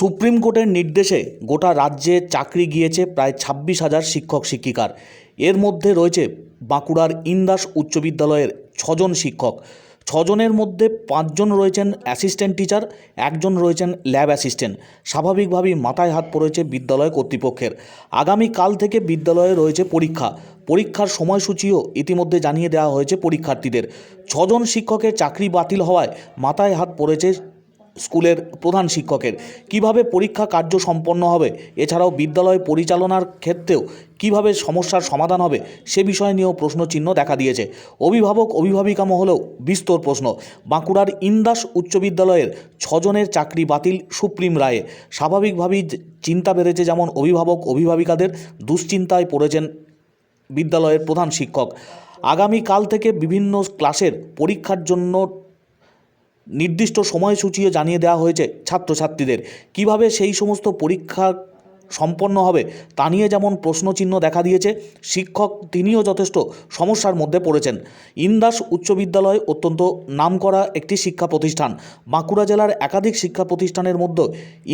Supreme কোর্টের নির্দেশে গোটা রাজ্যে চাকরি গিয়েছে প্রায় ছাব্বিশ হাজার শিক্ষক শিক্ষিকার। এর মধ্যে রয়েছে বাঁকুড়ার ইন্দাস উচ্চ বিদ্যালয়ের ছজন শিক্ষক। ছজনের মধ্যে পাঁচজন রয়েছেন অ্যাসিস্ট্যান্ট টিচার, একজন রয়েছেন ল্যাব অ্যাসিস্ট্যান্ট। স্বাভাবিকভাবেই মাথায় হাত পড়েছে বিদ্যালয় কর্তৃপক্ষের। আগামী কাল থেকে বিদ্যালয়ে রয়েছে পরীক্ষা। পরীক্ষার সময়সূচিও ইতিমধ্যে জানিয়ে দেওয়া হয়েছে পরীক্ষার্থীদের। ছজন শিক্ষকের চাকরি বাতিল হওয়ায় মাথায় হাত পড়েছে স্কুলের প্রধান শিক্ষকের। কীভাবে পরীক্ষা কার্য সম্পন্ন হবে? এছাড়াও বিদ্যালয় পরিচালনার ক্ষেত্রেও কীভাবে সমস্যার সমাধান হবে? সে বিষয় নিয়েও প্রশ্নচিহ্ন দেখা দিয়েছে। অভিভাবক, অভিভাবিকা মহলেও বিস্তর প্রশ্ন। বাঁকুড়ার ইন্দাস উচ্চ বিদ্যালয়ের ছজনের চাকরি বাতিল সুপ্রিম রায়ে। স্বাভাবিকভাবেই চিন্তা বেড়েছে যেমন অভিভাবক, অভিভাবিকাদের দুশ্চিন্তায় পড়েছেন বিদ্যালয়ের প্রধান শিক্ষক। আগামীকাল থেকে বিভিন্ন ক্লাসের পরীক্ষার জন্য নির্দিষ্ট সময়সূচিও জানিয়ে দেওয়া হয়েছে ছাত্রছাত্রীদের। কীভাবে সেই সমস্ত পরীক্ষা সম্পন্ন হবে। তা নিয়ে যেমন প্রশ্নচিহ্ন দেখা দিয়েছে, শিক্ষক তিনিও যথেষ্ট সমস্যার মধ্যে পড়েছেন। ইন্দাস উচ্চ বিদ্যালয় অত্যন্ত নামকরা একটি শিক্ষা প্রতিষ্ঠান। বাঁকুড়া জেলার একাধিক শিক্ষা প্রতিষ্ঠানের মধ্যে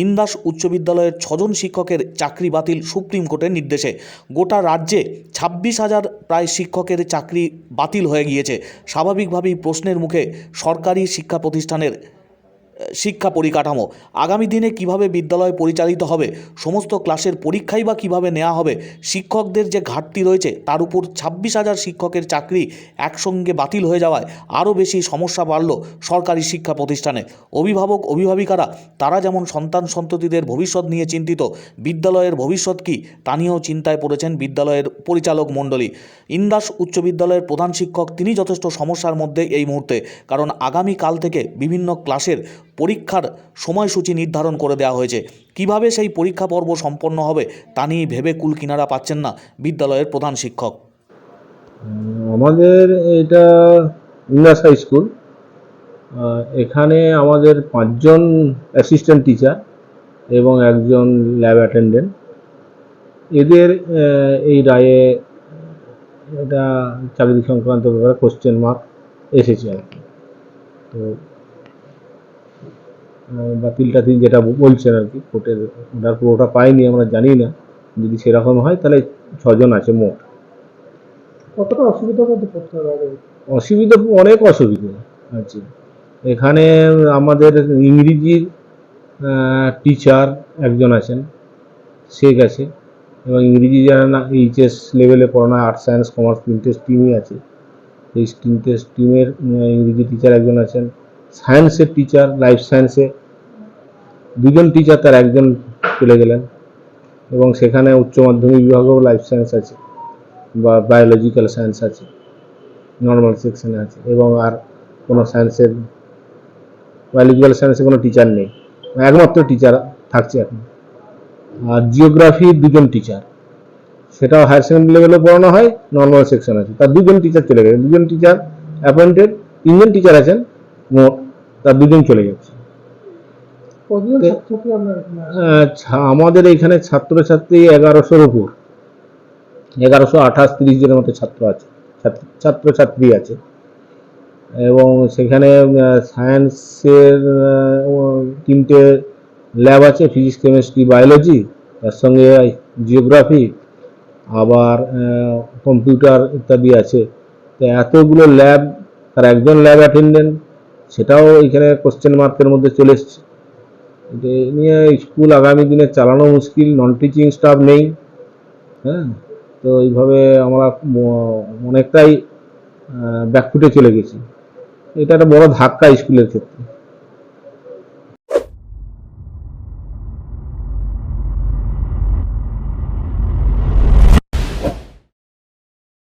ইন্দাস উচ্চ বিদ্যালয়ের ছজন শিক্ষকের চাকরি বাতিল সুপ্রিম কোর্টের নির্দেশে। গোটা রাজ্যে ছাব্বিশ হাজার প্রায় শিক্ষকের চাকরি বাতিল হয়ে গিয়েছে। স্বাভাবিকভাবেই প্রশ্নের মুখে সরকারি শিক্ষা প্রতিষ্ঠানের শিক্ষা পরিকাঠামো। আগামী দিনে কীভাবে বিদ্যালয় পরিচালিত হবে, সমস্ত ক্লাসের পরীক্ষাই বা কীভাবে নেওয়া হবে, শিক্ষকদের যে ঘাটতি রয়েছে, তার উপর ছাব্বিশ হাজার শিক্ষকের চাকরি একসঙ্গে বাতিল হয়ে যাওয়ায় আরও বেশি সমস্যা বাড়ল সরকারি শিক্ষা প্রতিষ্ঠানে। অভিভাবক, অভিভাবিকারা, তারা যেমন সন্তান সন্ততিদের ভবিষ্যৎ নিয়ে চিন্তিত, বিদ্যালয়ের ভবিষ্যৎ কী, তা নিয়েও চিন্তায় পড়েছেন বিদ্যালয়ের পরিচালক মণ্ডলী। ইন্দাস উচ্চ বিদ্যালয়ের প্রধান শিক্ষক, তিনি যথেষ্ট সমস্যার মধ্যে এই মুহূর্তে, কারণ আগামী কাল থেকে বিভিন্ন ক্লাসের পরীক্ষার সময়সূচি নির্ধারণ করে দেওয়া হয়েছে। কীভাবে সেই পরীক্ষা পর্ব সম্পন্ন হবে, তা নিয়ে ভেবে কুল কিনারা পাচ্ছেন না বিদ্যালয়ের প্রধান শিক্ষক। আমাদের এটা ইন্দাস হাই স্কুল। এখানে আমাদের পাঁচজন অ্যাসিস্ট্যান্ট টিচার এবং একজন ল্যাব অ্যাটেন্ডেন্ট এদের এই রায়ে এটা চাকরি সংক্রান্ত ব্যাপারে কোশ্চেন মার্ক এসেছে আর কি। তো আহ, বাতিল টাতিল যেটা বলছেন আর কি কোর্টের অর্ডার পুরোটা পাইনি আমরা জানি না। যদি সেরকম হয় তাহলে ছজন আছে মোট। কতটা অসুবিধার মধ্যে পড়তে হবে অসুবিধা অনেক অসুবিধা আছে। এখানে আমাদের ইংরেজির টিচার একজন আছেন সে গেছে এবং ইংরেজি যারা না এইচএস লেভেলে পড়ানো আর্টস সায়েন্স কমার্স তিনটে স্ট্রিমই আছে। এই তিনটে স্ট্রিমের ইংরেজি টিচার একজন আছেন। সায়েন্সের টিচার লাইফ সায়েন্সে দুজন টিচার তার একজন চলে গেলেন এবং সেখানে উচ্চ মাধ্যমিক বিভাগেও লাইফ সায়েন্স আছে বা বায়োলজিক্যাল সায়েন্স আছে নর্মাল সেকশনে আছে এবং আর কোনো সায়েন্সের বায়োলজিক্যাল সায়েন্সে কোনো টিচার নেই। একমাত্র টিচার থাকছে এখন। আর জিওগ্রাফি দুজন টিচার সেটাও হায়ার সেকেন্ডারি লেভেলে পড়ানো হয় নর্মাল সেকশন আছে। তার দুজন টিচার চলে গেছে দুজন টিচার অ্যাপয়েন্টেড তিনজন টিচার আছেন। মোট তার দুজন চলে গেছে? আহ, আমাদের এখানে ছাত্রছাত্রী এগারোশোর উপর। এগারোশো আঠাশ তিরিশ জনের মতো ছাত্র আছে ছাত্র ছাত্রছাত্রী আছে। এবং সেখানে সায়েন্সের তিনটে ল্যাব আছে ফিজিক্স কেমিস্ট্রি বায়োলজি তার সঙ্গে জিওগ্রাফি আবার কম্পিউটার ইত্যাদি আছে। তো এতগুলো ল্যাব তার একজন ল্যাব অ্যাটেন্ডেন্ট সেটাও এখানে কোশ্চেন মার্কের মধ্যে চলে এসছে। নিয়ে স্কুল আগামী দিনে চালানো মুশকিল নন টিচিং স্টাফ নেই। হ্যাঁ? তো এইভাবে আমরা অনেকটাই ব্যাকফুটে চলে গেছি। এটা একটা বড় ধাক্কা স্কুলের ক্ষেত্রে।